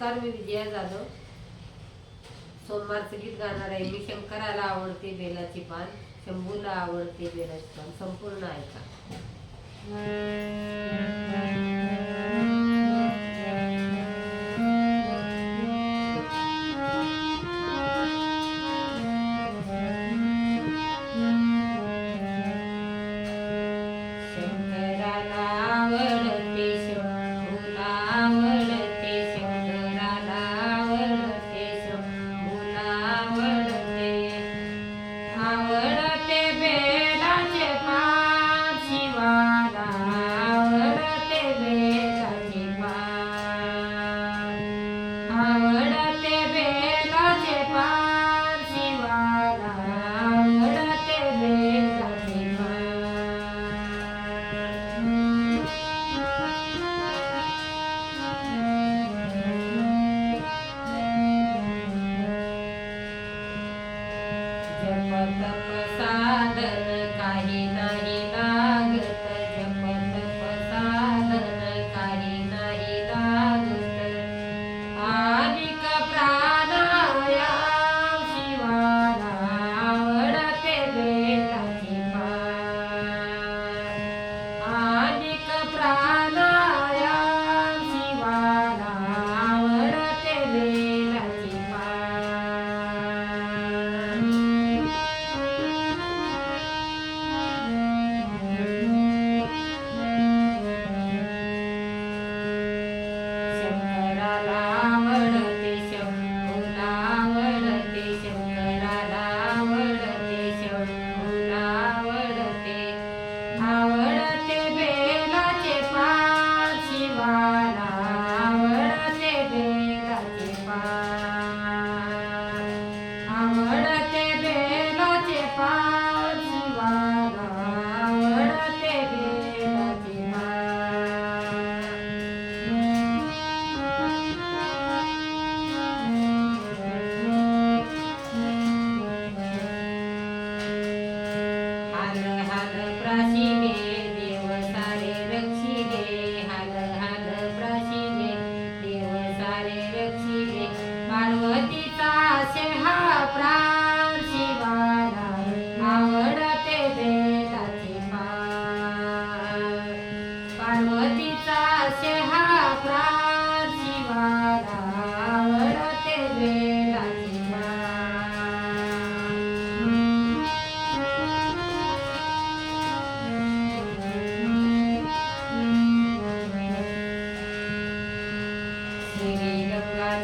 नमस्कार मी विजया जाधव. सोमवारचं गीत गाणार आहे. मी शंकराला आवडते बेलाची पान. शंभूला आवडते बेलाची पान. संपूर्ण ऐका.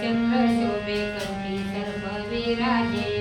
चक्रशोभिकं हि सर्वविराजे